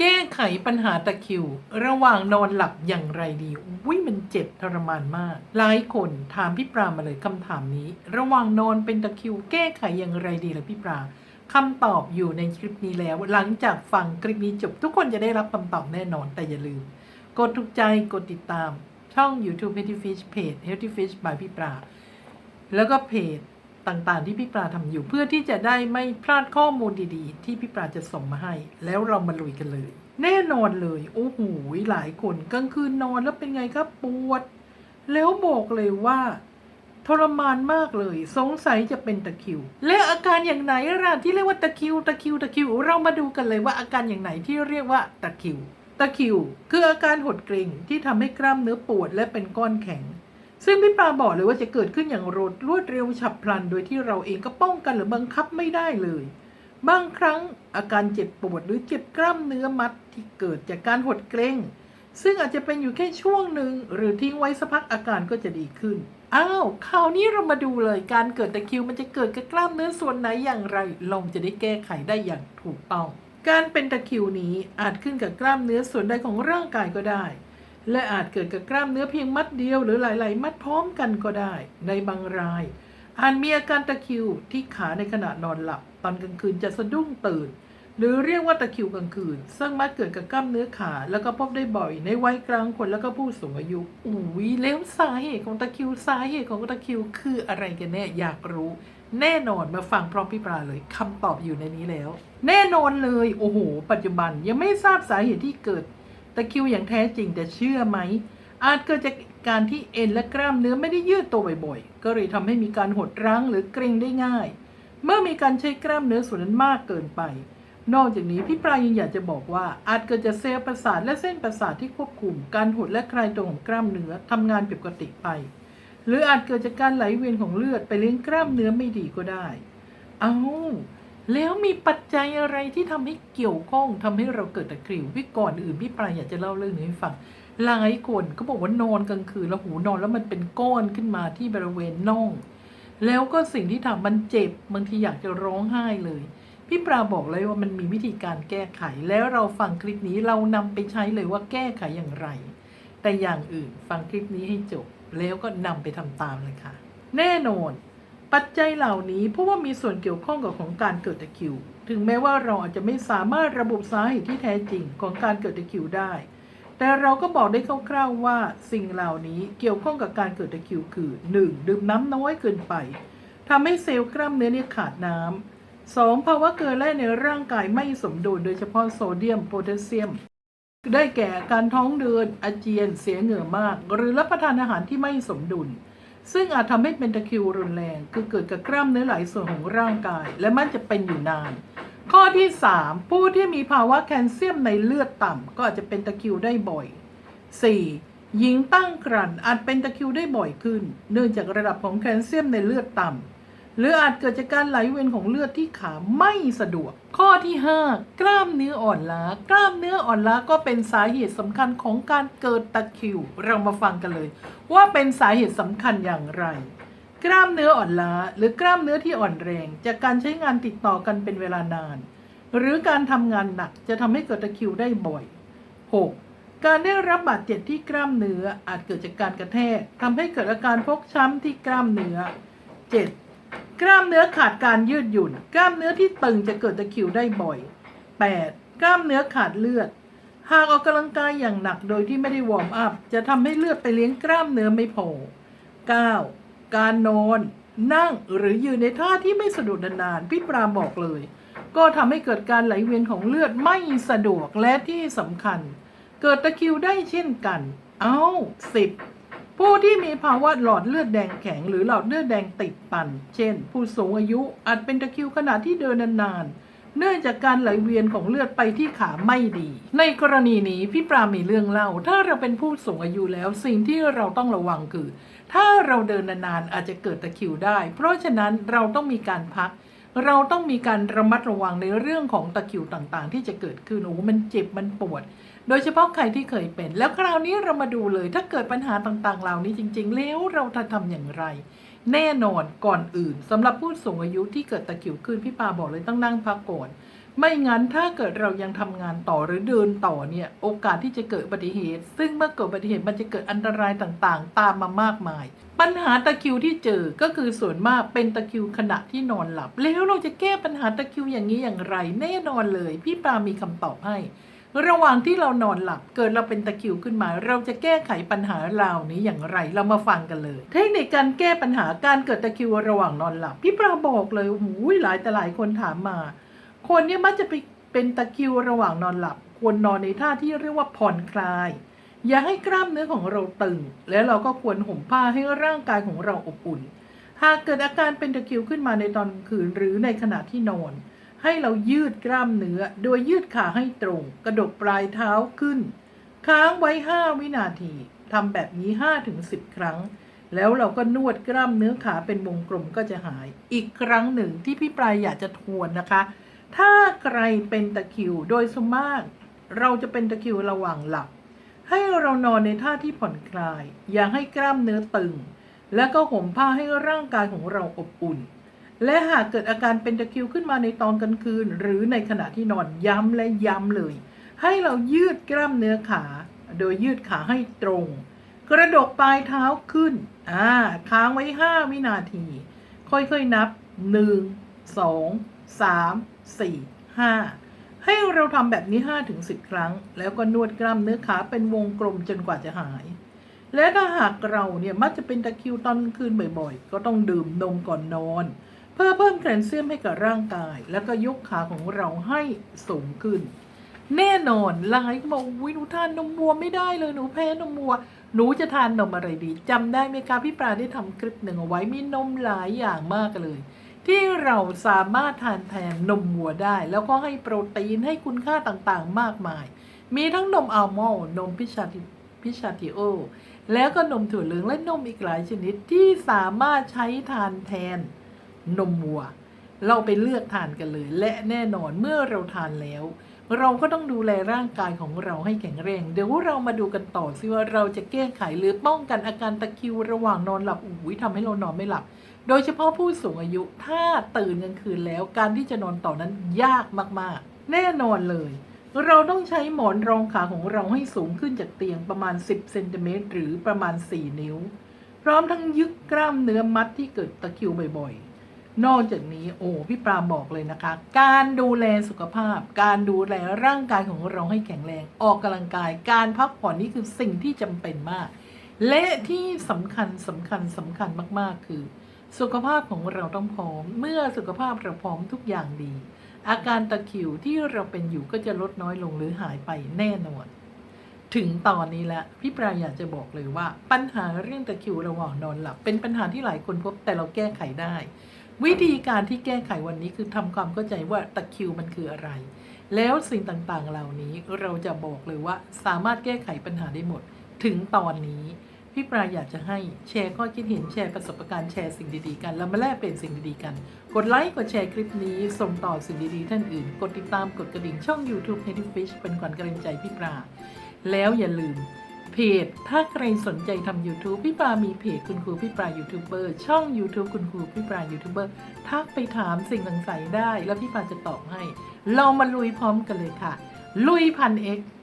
แก้ไขปัญหาตะคริว ระหว่างนอนหลับอย่างไรดีอุ้ยมันเจ็บทรมานมาก หลายคนถามพี่ปรามาเลยคำถามนี้ ระหว่างนอนเป็นตะคริว แก้ไขอย่างไรดีล่ะพี่ปราคำตอบอยู่ในคลิปนี้แล้ว หลังจากฟังคลิปนี้จบทุกคนจะได้รับคำตอบแน่นอนแต่อย่าลืม กดถูกใจกดติดตาม ช่อง YouTube Healthy Fish เพจ Healthy Fish by พี่ปรา แล้วก็เพจ ต่างๆ ที่พี่ปราทำอยู่เพื่อที่จะได้ไม่พลาดข้อมูลดีๆ ที่พี่ปราจะส่งมาให้ แล้วเรามาลุยกันเลย แน่นอนเลยโอ้โหหลายคนกลางคืนนอนแล้วเป็นไงครับปวด แล้วบอกเลยว่าทรมานมากเลย สงสัยจะเป็นตะคิว และอาการอย่างไหนล่ะที่เรียกว่าตะคิว ตะคิว ตะคิว เรามาดูกันเลยว่าอาการอย่างไหนที่เรียกว่าตะคิว ตะคิว คืออาการหดเกร็งที่ทำให้กล้ามเนื้อปวดและเป็นก้อนแข็ง ซึ่งพี่ปลาบอกเลยว่าจะเกิดขึ้นอย่างรวดรวดเร็วฉับพลัน โดยที่เราเองก็ป้องกันหรือบังคับไม่ได้เลย บางครั้งอาการเจ็บปวดหรือเจ็บกล้ามเนื้อมัดที่เกิดจากการหดเกร็งซึ่งอาจจะเป็นอยู่แค่ช่วงหนึ่งหรือทิ้งไว้สักพักอาการก็จะดีขึ้น อ้าวคราวนี้เรามาดูเลยการเกิดตะคริวมันจะเกิดกับกล้ามเนื้อส่วนไหนอย่างไรเราจะได้แก้ไขได้อย่างถูกต้อง การเป็นตะคริวนี้อาจขึ้นกับกล้ามเนื้อส่วนใดของร่างกายก็ได้ และอาจเกิดกับกล้ามเนื้อเพียงมัดเดียวหรือหลาย ๆ มัดพร้อมกันก็ได้ ในบางราย อาจมีอาการตะคิวที่ขาในขณะนอนหลับ ตอนกลางคืนจะสะดุ้งตื่น หรือเรียกว่าตะคิวกลางคืน ซึ่งมักเกิดกับกล้ามเนื้อขา แล้วก็พบได้บ่อย ในวัยกลางคนแล้วก็ผู้สูงอายุอุ้ยแล้วสาเหตุของตะคิวสาเหตุของตะคิวคืออะไรกันแน่อยากรู้แน่นอนมาฟังพร้อมพี่ปราเลยคำตอบอยู่ในนี้แล้ว แน่นอนเลย โอ้โห ปัจจุบันยังไม่ทราบสาเหตุที่เกิด ตะคิวอย่างแท้จริงแต่เชื่อไหม อาจเกิดจากการที่เอ็นและกล้ามเนื้อไม่ได้ยืดตัวบ่อยๆ ก็เลยทำให้มีการหดรั้งหรือเกร็งได้ง่าย เมื่อมีการใช้กล้ามเนื้อส่วนนั้นมากเกินไป นอกจากนี้พี่ปลายยังอยากจะบอกว่า อาจเกิดจากเซลล์ประสาทและเส้นประสาทที่ควบคุม การหดและคลายตัวของกล้ามเนื้อทำงานผิดปกติไป หรืออาจเกิดจากการไหลเวียนของเลือดไปเลี้ยงกล้ามเนื้อไม่ดีก็ได้ เอา แล้วมีปัจจัยอะไรที่ทำให้เกี่ยวข้องทำให้เราเกิดตะคริวพี่ก่อนอื่นพี่ปลายอยากจะเล่าเรื่องนี้ให้ฟังหลายคนก็บอกว่านอนกลางคืนแล้วหูนอนแล้วมันเป็นก้อนขึ้นมาที่บริเวณน่อง แล้วก็สิ่งที่ทำมันเจ็บบางทีอยากจะร้องไห้เลย พี่ปลาบอกเลยว่ามันมีวิธีการแก้ไข แล้วเราฟังคลิปนี้เรานำไปใช้เลยว่าแก้ไขอย่างไร แต่อย่างอื่นฟังคลิปนี้ให้จบแล้วก็นำไปทำตามเลยค่ะ แน่นอน ปัจจัยเหล่านี้เพราะว่ามีส่วนเกี่ยวข้องกับของการเกิดตะคริว ถึงแม้ว่าเราอาจจะไม่สามารถระบุสาเหตุที่แท้จริงของการเกิดตะคริวได้ แต่เราก็บอกได้คร่าวๆว่าสิ่งเหล่านี้เกี่ยวข้องกับการเกิดตะคริวคือ 1. ดื่มน้ำน้อยเกินไปทำให้เซลล์กล้ามเนื้อเนี่ยขาดน้ำ 2. ภาวะเกลือแร่ในร่างกายไม่สมดุลโดยเฉพาะโซเดียมโพแทสเซียมได้แก่การท้องเดินอาเจียนเสียเหงื่อมาก หรือรับประทานอาหารที่ไม่สมดุล ซึ่งอาจทำให้เป็นตะคริวรุนแรง คือเกิดกับกล้ามเนื้อหลายส่วนของร่างกาย และมันจะเป็นอยู่นาน ข้อที่ 3 ผู้ที่มีภาวะแคลเซียมในเลือดต่ำก็อาจจะเป็นตะคริวได้บ่อย 4. หญิงตั้งครรภ์อาจเป็นตะคริวได้บ่อยขึ้น เนื่องจากระดับของแคลเซียมในเลือดต่ำ หรืออาจเกิดจากการไหลเวียนของเลือดที่ขาไม่สะดวก ข้อที่ 5 กล้ามเนื้ออ่อนล้า กล้ามเนื้ออ่อนล้าก็เป็นสาเหตุสำคัญของการเกิดตะคริว เรามาฟังกันเลย ว่าเป็นสาเหตุสำคัญอย่างไร กล้ามเนื้ออ่อนล้า หรือกล้ามเนื้อที่อ่อนแรง จากการใช้งานติดต่อกันเป็นเวลานาน หรือการทำงานหนักจะทำให้เกิดตะคริวได้บ่อย 6. การได้รับบาดเจ็บที่กล้ามเนื้ออาจเกิดจากการกระแทกทำให้เกิดอาการฟกช้ำที่กล้ามเนื้อ 7. กล้ามเนื้อขาดการยืดหยุ่น กล้ามเนื้อที่ตึงจะเกิดตะคริวได้บ่อย 8. กล้ามเนื้อขาดเลือด หากออกกำลังกายอย่างหนักโดยที่ไม่ได้วอร์มอัพ จะทำให้เลือดไปเลี้ยงกล้ามเนื้อไม่พอ 9. การนอน นั่งหรือยืนในท่าที่ไม่สะดวกนานๆพี่ปราบอกเลย ก็ทำให้เกิดการไหลเวียนของเลือดไม่สะดวกและที่สำคัญ เกิดตะคริวได้เช่นกัน เอา10 ผู้ที่มีภาวะหลอดเลือดแดงแข็ง หรือหลอดเลือดแดงติดตัน เช่น ผู้สูงอายุอาจเป็นตะคริวขณะที่เดินนานๆ เนื่องจากการไหลเวียนของเลือดไปที่ขาไม่ดี ในกรณีนี้พี่ปรามีเรื่องเล่า ถ้าเราเป็นผู้สูงอายุแล้วสิ่งที่เราต้องระวังคือ ถ้าเราเดินนานๆอาจจะเกิดตะคริวได้ เพราะฉะนั้นเราต้องมีการพักเราต้องมีการระมัดระวังในเรื่องของตะคริวต่างๆ ที่จะเกิดขึ้นโอ้โหมันเจ็บมันปวด โดยเฉพาะใครที่เคยเป็น แล้วคราวนี้เรามาดูเลย ถ้าเกิดปัญหาต่างๆ เหล่านี้จริง ๆ แล้วเราจะทำอย่างไร แน่นอนก่อนอื่นสำหรับผู้สูงอายุที่เกิดตะคริวขึ้นพี่ปาบอกเลยต้องนั่งพักก่อนไม่งั้นถ้าเกิดเรายังทำงานต่อหรือเดินต่อเนี่ยโอกาสที่จะเกิดอุบัติเหตุ ซึ่งเมื่อเกิดอุบัติเหตุมันจะเกิดอันตรายต่างๆ ตามมามากมาย ปัญหาตะคิวที่เจอก็คือส่วนมากเป็นตะคิวขณะที่นอนหลับ แล้วเราจะแก้ปัญหาตะคิวอย่างนี้อย่างไร แน่นอนเลย พี่ปามีคำตอบให้ ระหว่างที่เรานอนหลับเกิดเราเป็นตะคริวขึ้นมา เราจะแก้ไขปัญหาเหล่านี้อย่างไรเรามาฟังกันเลย เทคนิคการแก้ปัญหาการเกิดตะคริวระหว่างนอนหลับ พี่ปราบอกเลยโอ้โหลายแต่หลายคนถามมา คนเนี่ยมักจะไปเป็นตะคริวระหว่างนอนหลับ ควรนอนในท่าที่เรียกว่าผ่อนคลาย อย่าให้กล้ามเนื้อของเราตึง แล้วเราก็ควรห่มผ้าให้ร่างกายของเราอบอุ่น หากเกิดอาการเป็นตะคริวขึ้นมาในตอนคืนหรือในขณะที่นอน ให้เรายืดกล้ามเนื้อ โดยยืดขาให้ตรง กระดกปลายเท้าขึ้น ค้างไว้ 5 วินาทีทำแบบนี้ 5-10 ครั้ง แล้วเราก็นวดกล้ามเนื้อขาเป็นวงกลมก็จะหาย อีกครั้งหนึ่งที่พี่ปลายอยากจะทวนนะคะ ถ้าใครเป็นตะคิวโดยสวนมาก เราจะเป็นตะคิวระหว่างหลับ ให้เรานอนในท่าที่ผ่อนคลาย อย่าให้กล้ามเนื้อตึง แล้วก็ห่มผ้าให้ร่างกายของเราอบอุ่น และหากเกิดอาการเป็นตะคริวขึ้นมาในตอนกลางคืน หรือในขณะที่นอนย้ำและย้ำเลย ให้เรายืดกล้ามเนื้อขา โดยยืดขาให้ตรง กระดกปลายเท้าขึ้นอ่าค้างไว้ 5 วินาที ค่อยๆนับ 1 2 3 4 5 ให้เราทำแบบนี้ 5-10 ครั้ง แล้วก็นวดกล้ามเนื้อขาเป็นวงกลมจนกว่าจะหายและถ้าหากเราเนี่ยมักจะเป็นตะคริวตอนคืนบ่อยๆ ก็ต้องดื่มนมก่อนนอน เพื่อเพิ่มแคลเซียมให้กับร่างกาย แล้วก็ยกขาของเราให้สูงขึ้น แน่นอนหลายคนบอกวิหนูทานนมวัวไม่ได้เลยหนูแพ้นมวัว หนูจะทานนมอะไรดีจำได้ไหมคะพี่ปลาได้ทำคลิปหนึ่งเอาไว้มีนมหลายอย่างมากเลย ที่เราสามารถทานแทนนมวัวได้ แล้วก็ให้โปรตีนให้คุณค่าต่างๆ มากมาย มีทั้งนมอัลมอนด์นมพิชาติพิชาติโอ แล้วก็นมถั่วเหลืองและนมอีกหลายชนิดที่สามารถใช้ทานแทน นมวัว เราไปเลือกทานกันเลย และแน่นอนเมื่อเราทานแล้ว เราก็ต้องดูแลร่างกายของเราให้แข็งแรง เดี๋ยวเรามาดูกันต่อสิว่าเราจะแก้ไขหรือป้องกันอาการตะคริวระหว่างนอนหลับอุ้ยทำให้เรานอนไม่หลับ โดยเฉพาะผู้สูงอายุถ้าตื่นกลางคืนแล้วการที่จะนอนต่อนั้นยากมากๆ แน่นอนเลยเราต้องใช้หมอนรองขาของเราให้สูงขึ้นจากเตียงประมาณ 10เซนติเมตรหรือประมาณ 4 นิ้ว พร้อมทั้งยึดกล้ามเนื้อมัดที่เกิดตะคริวบ่อย นอกจากนี้โอ้พี่ปราบอกเลยนะคะ การดูแลสุขภาพ การดูแลร่างกายของเราให้แข็งแรง ออกกำลังกาย การพักผ่อนนี่คือสิ่งที่จำเป็นมาก และที่สำคัญสำคัญสำคัญมากๆ คือ สุขภาพของเราต้องพร้อม เมื่อสุขภาพเราพร้อมทุกอย่างดี อาการตะคิวที่เราเป็นอยู่ก็จะลดน้อยลงหรือหายไปแน่นอนถึงตอนนี้แล้วพี่ปราอยากจะบอกเลยว่า ปัญหาเรื่องตะคิวระหว่างนอนหลับ เป็นปัญหาที่หลายคนพบแต่เราแก้ไขได้ วิธีการที่แก้ไขวันนี้คือทำความเข้าใจว่าตะคิวมันคืออะไร แล้วสิ่งต่างๆเหล่านี้เราจะบอกเลยว่าสามารถแก้ไขปัญหาได้หมด ถึงตอนนี้ พี่ปราอยากจะให้แชร์ข้อคิดเห็นแชร์ประสบการณ์แชร์สิ่งดีๆกัน แล้วมาแลกเปลี่ยนสิ่งดีๆกัน กดไลค์กดแชร์คลิปนี้ ส่งต่อสิ่งดีๆท่านอื่น กดติดตามกดกระดิ่งช่อง YouTube n a t i v e Fish เป็นขวัญกำลังใจพี่ปราแล้วอย่าลืม เพจ ถ้าใครสนใจทำ YouTube พี่ปรามีเพจคุณครูพี่ปรายูทูบเบอร์ช่อง YouTube คุณครูพี่ปรายูทูบเบอร์ทักไปถามสิ่งสงสัยได้ แล้วพี่ปราจะตอบให้ เรามาลุยพร้อมกันเลยค่ะ ลุยพันเอ็ก